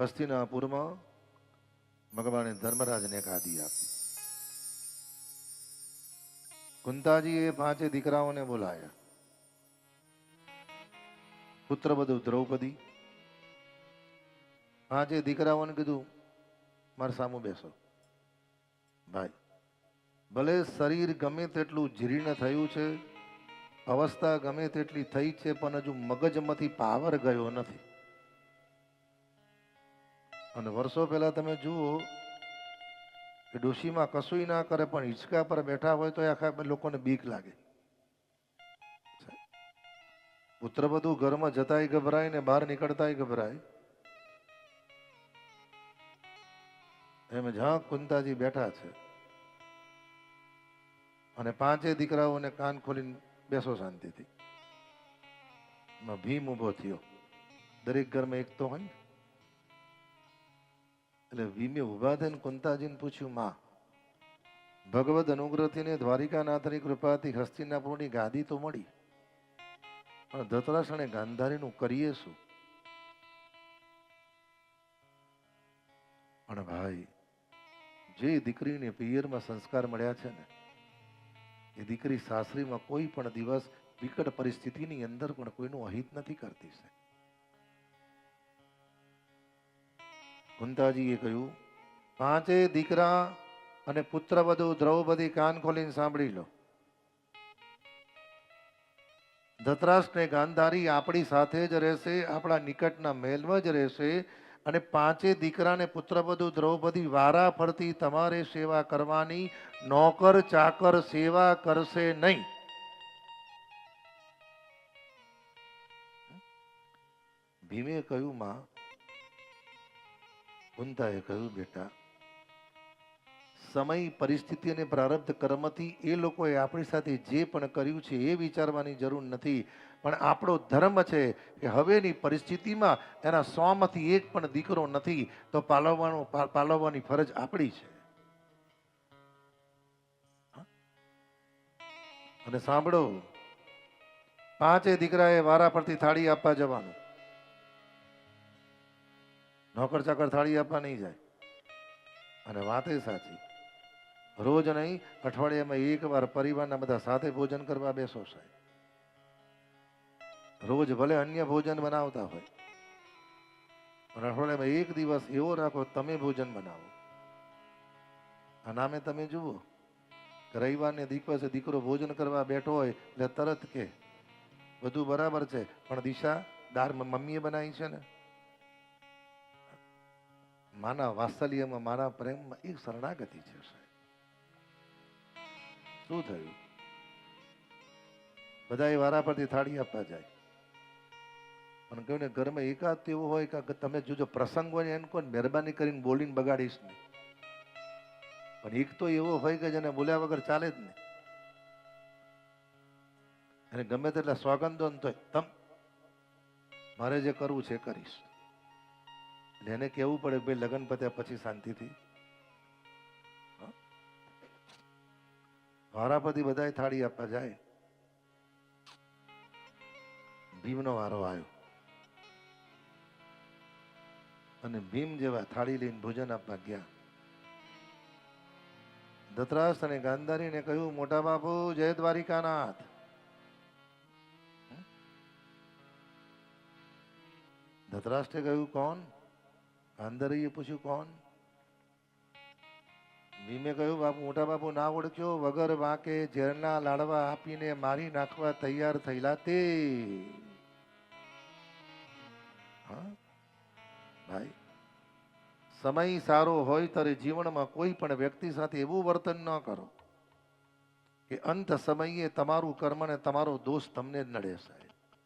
હસ્તિનાપુરમાં ભગવાને ધર્મરાજને ગાદી આપી. કુંતાજીએ પાંચે દીકરાઓને બોલાયા. પુત્ર બધું દ્રૌપદી. પાંચે દીકરાઓને કીધું, મારા સામું બેસો. ભાઈ, ભલે શરીર ગમે તેટલું જીર્ણ થયું છે, અવસ્થા ગમે તેટલી થઈ છે, પણ હજુ મગજમાંથી પાવર ગયો નથી. અને વર્ષો પહેલા તમે જુઓ કે ડોશીમાં કશુંય ના કરે, પણ હિંચકા પર બેઠા હોય તો આખા લોકોને બીક લાગે. પુત્ર બધું ઘરમાં જતાય ગભરાય ને બહાર નીકળતાય ગભરાય. એમ જ્યાં કુંતાજી બેઠા છે. અને પાંચે દીકરાઓને કાન ખોલીને બેસો શાંતિથી. ભીમ ઊભો થયો. દરેક ઘરમાં એક તો હોય ને. એટલે વીમે ઊભા થઈને કુંતાજીને પૂછ્યું, માં, ભગવદ અનુગ્રહથીને દ્વારિકાનાથની કૃપાથી હસ્તિનાપુરની ગાદી તો મળી, પણ ધતરાસણે ગાંધારીનું કરીએ શું? પણ ભાઈ, જે દીકરીને પિયરમાં સંસ્કાર મળ્યા છે ને, એ દીકરી સાસરીમાં કોઈ પણ દિવસ વિકટ પરિસ્થિતિની અંદર પણ કોઈનું અહિત નથી કરતી છે કુંતાજીએ કહ્યું, પાંચે દીકરા અને પુત્ર બધું દ્રૌપદી કાન ખોલીને સાંભળી લો. ધતરાષ્ટ્રને ગાંધારી આપણી સાથે જ રહેશે, આપણા નિકટના મહેલમાં જ રહેશે અને પાંચે દીકરાને પુત્રબધુ દ્રૌપદી વારા ફરતી તમારે સેવા કરવાની, નોકર ચાકર સેવા કરશે નહીં. ભીમે કહ્યું, માં કુંતાએ કહ્યું, બેટા, સમય, પરિસ્થિતિ અને પ્રારબ્ધ કર્મથી એ લોકોએ આપણી સાથે જે પણ કર્યું છે એ વિચારવાની જરૂર નથી. પણ આપણો ધર્મ છે કે હવેની પરિસ્થિતિમાં એના સોમાંથી એક પણ દીકરો નથી, તો પાલવવાનો પાલવવાની ફરજ આપણી છે. અને સાંભળો, પાંચે દીકરાએ વારા પરથી થાળી આપવા જવાનું. નોકર ચાકર થાળી આપવા નહીં જાય. અને વાત એ સાચી. રોજ નહીં, અઠવાડિયામાં એકવાર પરિવારના બધા સાથે ભોજન કરવા બેસો સાહેબ. રોજ ભલે અન્ય ભોજન બનાવતા હોય, પણ અઠવાડિયામાં એક દિવસ એવો રાખો તમે ભોજન બનાવો. આ નામે તમે જુઓ કે રવિવારને દિવસે દીકરો ભોજન કરવા બેઠો હોય, એટલે તરત કે, બધું બરાબર છે, પણ દિશા દાર મમ્મીએ બનાવી છે ને? માના વાત્સલ્યમાં મારા પ્રેમમાં એક શરણાગતિ છે, સાહેબ. શું થયું? બધા એ વારા પરથી થાળી આપવા જાય. પણ કહ્યું ને, ઘરમાં એકાદ તેવો હોય કે તમે જોજો પ્રસંગ હોય એને કોઈ મહેરબાની કરીને બોલીને બગાડીશ નહીં. પણ એક તો એવો હોય કે જેને બોલ્યા વગર ચાલે જ નહીં. અને ગમે તેટલા સ્વાગંદો તોય, તમ, મારે જે કરવું છે એ કરીશ. એટલે એને કહેવું પડે ભાઈ લગ્ન પત્યા પછી શાંતિથી? વારાપતિ બધાય થાળી આપવા જાય. ભીમનો વારો આવ્યો. અને ભીમ જેવા થાળી લઈને ભોજન આપવા ગયા. ધતરાસ અને ગાંધારીને કહ્યું, મોટા બાપુ, જય દ્વારિકાનાથ. ધતરાષ્ટ્રે કહ્યું, કોણ? ગાંધારીએ પૂછ્યું, કોણ? ભીમે કહ્યું, બાપુ, મોટા બાપુ, ના ઓળખ્યો? વગર વાંકે ઝેરના લાડવા આપીને મારી નાખવા તૈયાર થયેલા તે. ભાઈ, સમય સારો હોય ત્યારે જીવનમાં કોઈ પણ વ્યક્તિ સાથે એવું વર્તન ન કરો કે અંત સમયે તમારું કર્મ ને તમારો દોષ તમને જ નડે સાહેબ.